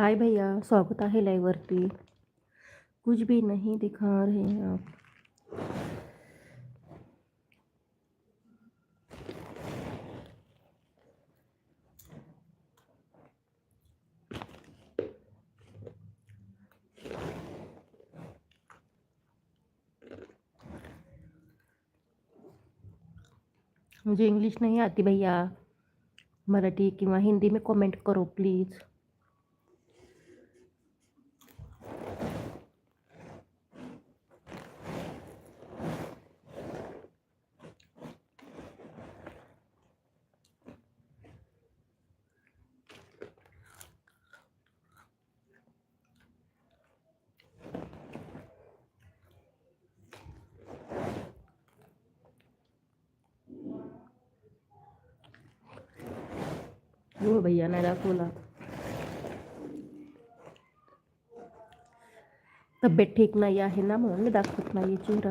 हाय भैया, स्वागत आहे लाइव वरती। कुछ भी नहीं दिखा रहे हैं आप। मुझे इंग्लिश नहीं आती भैया। मराठी किंवा हिंदी में कमेंट करो प्लीज़ हो भैया नाही दाखवला तब्येत ठीक नाही आहे ना म्हणून मी दाखवत नाही चेहरा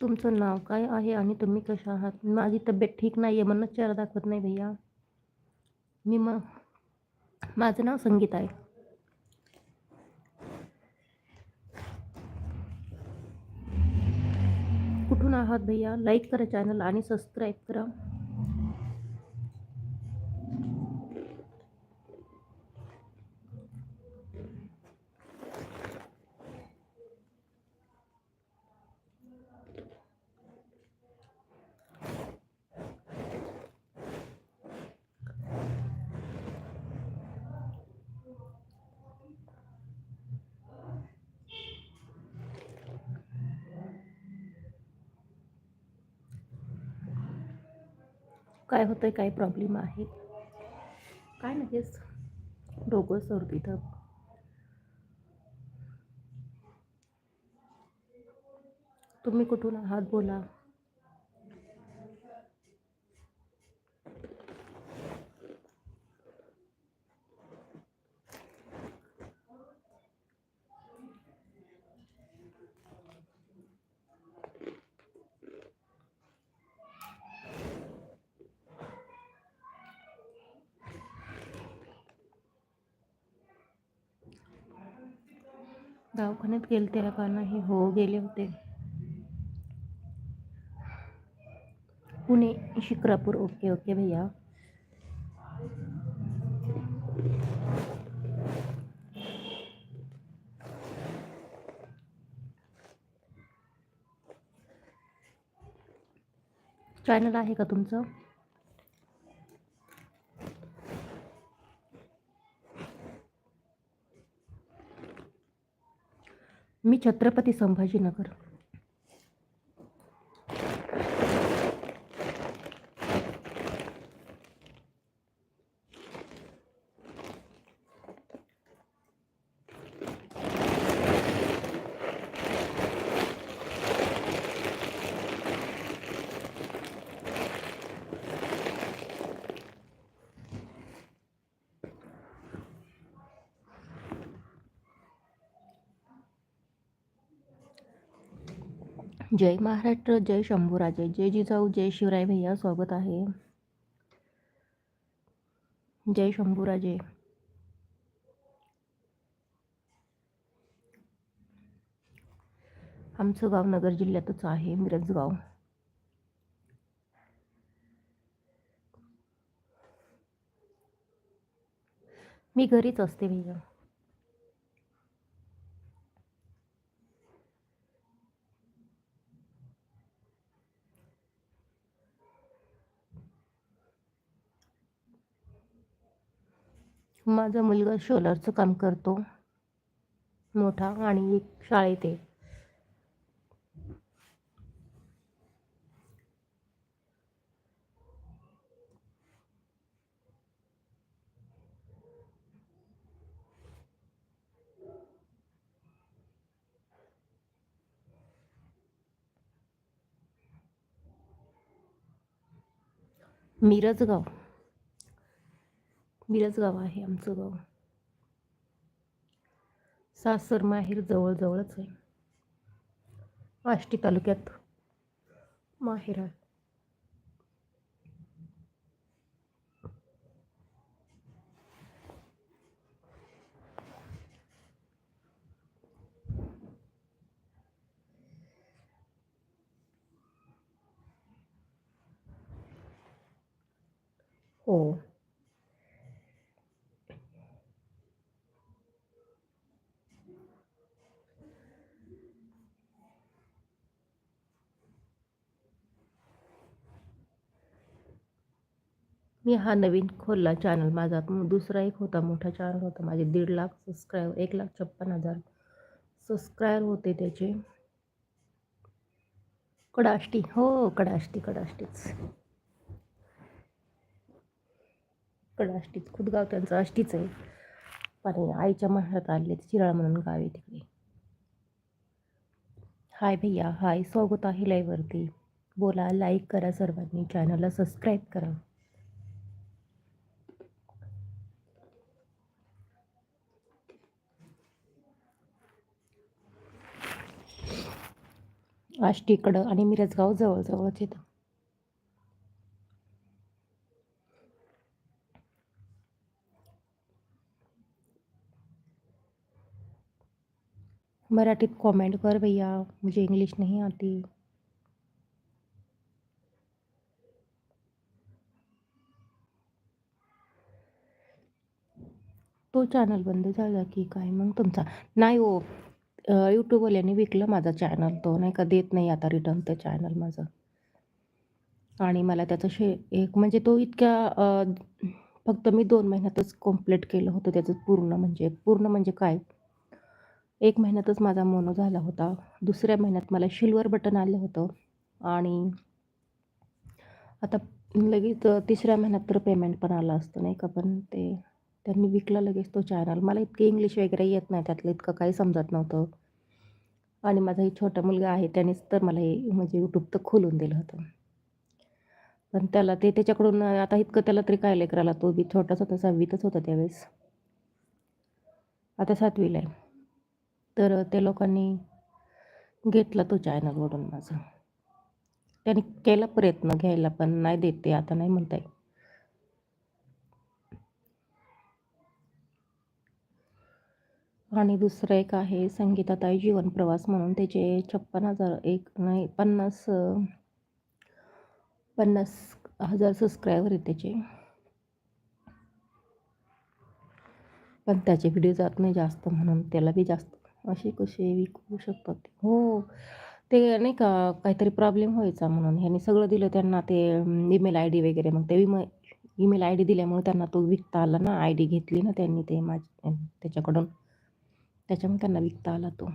तुमचं नाव काय आहे आणि तुम्ही कशा आहात माझी तब्येत ठीक नाही आहे म्हणून चेहरा दाखवत नाही भैया मी मग माझं नाव संगीता आहे. कुठून आहात भैया? लाईक करा चॅनल आणि सबस्क्राईब करा. काय होतं आहे काय प्रॉब्लेम आहे? काय नाहीस डोकं सर्दी तर तुम्ही कुठून आहात? बोला. दवाखान्यात गेले त्याला का नाही हो गेले होते. पुणे शिक्रापूर. ओके ओके भैया. चॅनल आहे का तुमचं? मी छत्रपती संभाजीनगर. जय महाराष्ट्र जय शंभूराजे जय जिजाऊ जय शिवराय भैया स्वागत आहे. जय शंभूराजे. आमचं गाव नगर जिल्ह्यातच आहे मिरजगाव. मी घरीच असते भैया. माझा मुलगा शोलरचं काम करतो. मोठा आणि एक शाळेत आहे. मिरजगाव. मिरजगाव आहे आमचं गाव. सासर माहेर जवळजवळच आहे. आष्टी तालुक्यात माहेर आहे. हो. मी हा नवीन खोलला चॅनल माझा. दुसरा एक होता मोठा चॅनल होता. माझे दीड लाख सबस्क्रायबर एक लाख छप्पन हजार सबस्क्रायबर होते त्याचे. कडाष्टी. हो कडाष्टी कडाष्टीच. कडाष्टीच. खुदगाव त्यांचं आष्टीच आहे. पण आईच्या महारात आले चिराळ म्हणून गाव आहे तिकडे. हाय भैया हाय. स्वागत आहे लाईव्हवरती बोला लाईक करा सर्वांनी. चॅनलला सबस्क्राईब करा. आष्टीकडं आणि मिरजगाव जवळजवळच येतं. मराठीत कमेंट कर भैया मुझे इंग्लिश नहीं आती. तो चॅनल बंद झाला की काय मग तुमचा? नाही हो यूट्यूबवाल्याने विकलं माझा चॅनल तो नाही का देत नाही आता रिटर्न ते चॅनल माझं. आणि मला त्याचं शे एक म्हणजे तो इतक्या फक्त मी दोन महिन्यातच कंप्लीट केलं होतं त्याचं पूर्ण म्हणजे. पूर्ण म्हणजे काय? एक महिन्यातच माझा मोनो झाला होता. दुसऱ्या महिन्यात मला शिल्वर बटन आलं होतं. आणि आता लगेच तिसऱ्या महिन्यात तर पेमेंट पण आलं असतं नाही का? पण ते त्यांनी विकला लगेच तो चॅनल मला इतके इंग्लिश वगैरे येत नाही त्यातलं इतकं काही समजत नव्हतं. आणि माझा एक छोटा मुलगा आहे त्यानेच तर मला हे म्हणजे यूट्यूब तर खोलून दिलं होतं. पण त्याला ते त्याच्याकडून आता इतकं त्याला तरी काय लेकराला तो बी छोटाच होता सहावीतच होता त्यावेळेस. आता सातवीला आहे. तर त्या लोकांनी घेतला तो चॅनलवरून माझं. त्यांनी केला प्रयत्न घ्यायला पण नाही देते आता नाही म्हणताय आणि दुसरं एक आहे संगीताताई जीवन प्रवास म्हणून. त्याचे छप्पन हजार एक नाही पन्नास पन्नास हजार सबस्क्रायबर आहे त्याचे. पण त्याचे व्हिडिओ जात नाही जास्त म्हणून. त्याला बी जास्त असे कसे विकू शकतात हो ते नाही का काहीतरी प्रॉब्लेम व्हायचा म्हणून. ह्यांनी सगळं दिलं त्यांना ते ईमेल आय डी वगैरे. मग ते इमे ईमेल आय डी दिल्यामुळे त्यांना तो विकता आला ना. आय डी घेतली ना त्यांनी ते माझ त्याच्याकडून. त्याच्यामुळे त्यांना विकता आला तो.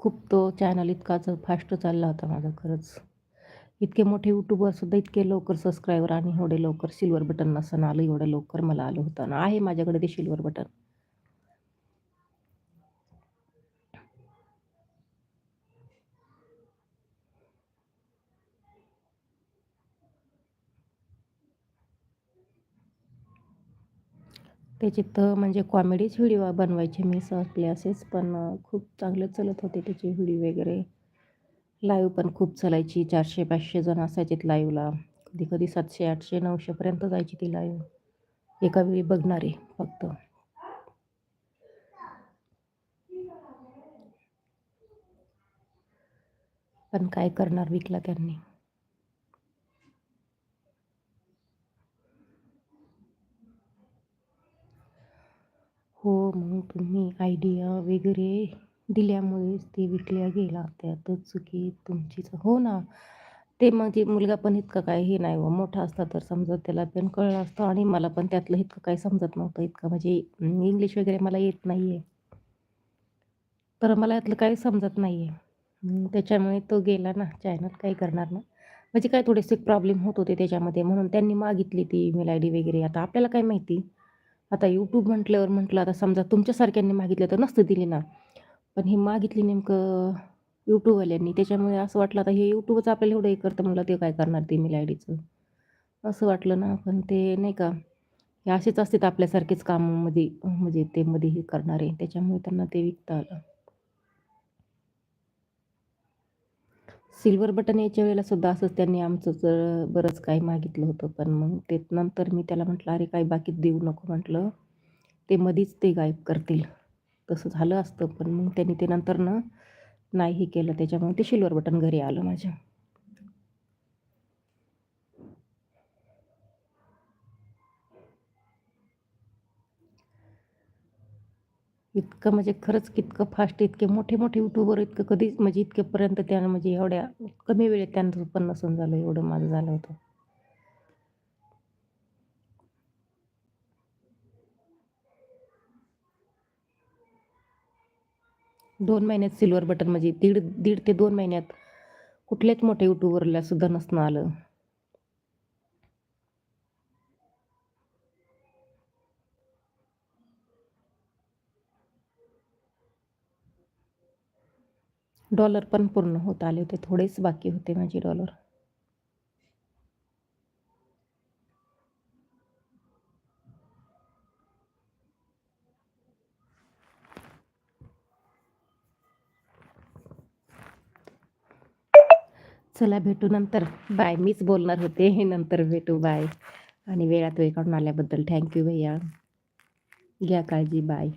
खूप तो चॅनल इतकाच फास्ट चालला होता माझा खरंच. इतके मोठे यूट्यूबरसुद्धा इतके लवकर सबस्क्रायबर आणि एवढे लवकर सिल्वर बटन नसताना आलं एवढं लवकर मला आलं होतं. ना आहे माझ्याकडे ते सिल्वर बटन त्याची तर म्हणजे कॉमेडीच व्हिडिओ बनवायचे मी आपले असेच पण खूप चांगले चलत होते त्याचे व्हिडिओ वगैरे. लाईव्ह पण खूप चालायची चारशे पाचशे जण असायचे लाईव्हला कधी कधी सातशे आठशे नऊशेपर्यंत जायची ती लाईव्ह एका वेळी बघणारे फक्त. पण काय करणार विकला त्यांनी. हो मग तुम्ही आयडिया वगैरे दिल्यामुळेच ते विकल्या गेला. त्यातच चुकी तुमचीच. हो ना. ते म्हणजे मुलगा पण इतकं काय हे नाही व मोठा असता तर समजा त्याला पण कळलं असतं आणि मला पण त्यातलं इतकं काही समजत नव्हतं इतकं. म्हणजे इंग्लिश वगैरे मला येत नाही आहे तर मला यातलं काही समजत नाही आहे त्याच्यामुळे तो गेला ना. चॅनल काही करणार ना. म्हणजे काय थोडेसे प्रॉब्लेम होत होते त्याच्यामध्ये. म्हणून त्यांनी मागितली ती ईमेल आय डी वगैरे. आता आपल्याला काय माहिती? आता यूट्यूब म्हटल्यावर म्हटलं आता समजा तुमच्यासारख्यांनी मागितलं तर नसतं दिली ना. पण हे मागितली नेमकं यूट्यूबवाल्यांनी त्याच्यामुळे असं वाटलं आता हे यूट्यूबच आपल्याला एवढं हे करतं म्हणलं ते काय करणार ते ईमेल आय डीचं असं वाटलं ना पण ते नाही का हे असेच असतात आपल्यासारखेच कामामध्ये म्हणजे ते मध्ये हे करणारे. त्याच्यामुळे त्यांना ते विकता आलं. सिल्वर बटन यायच्या वेळेला सुद्धा असंच त्यांनी आमचं जर बरंच काही मागितलं होतं पण मग ते नंतर मी त्याला म्हटलं अरे काही बाकी देऊ नको म्हटलं. ते मधीच ते गायब करतील. तसं झालं असतं पण मग त्यांनी ते नंतर ना नाही हे केलं. त्याच्यामुळे ते सिल्वर बटन घरी आलं माझ्या. इतकं म्हणजे खरंच कितकं फास्ट इतके मोठे मोठे यूट्यूबर इतकं कधीच म्हणजे इतकेपर्यंत त्यानं म्हणजे एवढ्या कमी वेळेत त्यांचं उत्पन्न नसून झालं एवढं माझं झालं होतं. दोन महिन्यात सिल्वर बटन म्हणजे दीड दीड ते दोन महिन्यात कुठल्याच मोठ्या यूट्यूबरला सुद्धा नसणं आलं. डॉलर पण पूर्ण होत आले होते. थोडेच बाकी होते माझे डॉलर. चला भेटू नंतर. बाय. मीच बोलणार होते. नंतर भेटू. बाय. आणि वेळात वेळ काढून आल्याबद्दल थँक्यू भैया. घ्या काळजी. बाय.